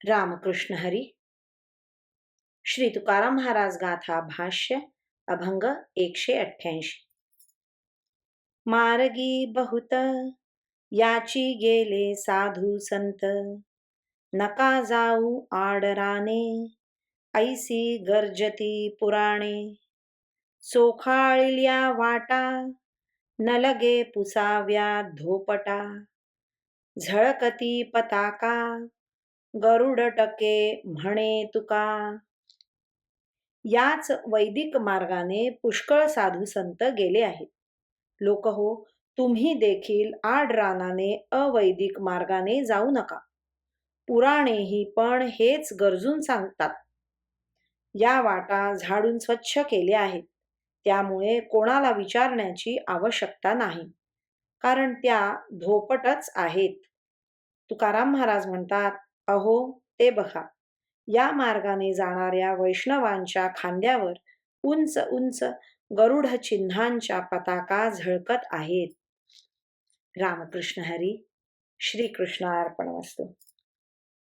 रामकृष्ण हरी। श्री तुकाराम महाराज गाथा भाष्य अभंग एकशे अठ्ठ्याऐंशी। मार्गी बहुत याची गेले साधू संत। नका जाऊ आडराने ऐसी गर्जती पुराणे। चोखाळल्या वाटा न लगे पुसाव्या धोपटा। झळकती पताका गरुड टके म्हणे तुका. याच वैदिक मार्गाने पुष्कळ साधू संत गेले आहेत. लोक हो तुम्ही देखील आड रानाने अवैदिक मार्गाने जाऊ नका. पुराणेही पण हेच गरजून सांगतात. या वाटा झाडून स्वच्छ केल्या आहेत. त्यामुळे कोणाला विचारण्याची आवश्यकता नाही. कारण त्या धोपटच आहेत. तुकाराम महाराज म्हणतात अहो ते बघा. या मार्गाने जाणाऱ्या वैष्णवांच्या खांद्यावर उंच उंच गरुड चिन्हांच्या पताका झळकत आहेत. रामकृष्ण हरी श्रीकृष्णार्पण वस्तू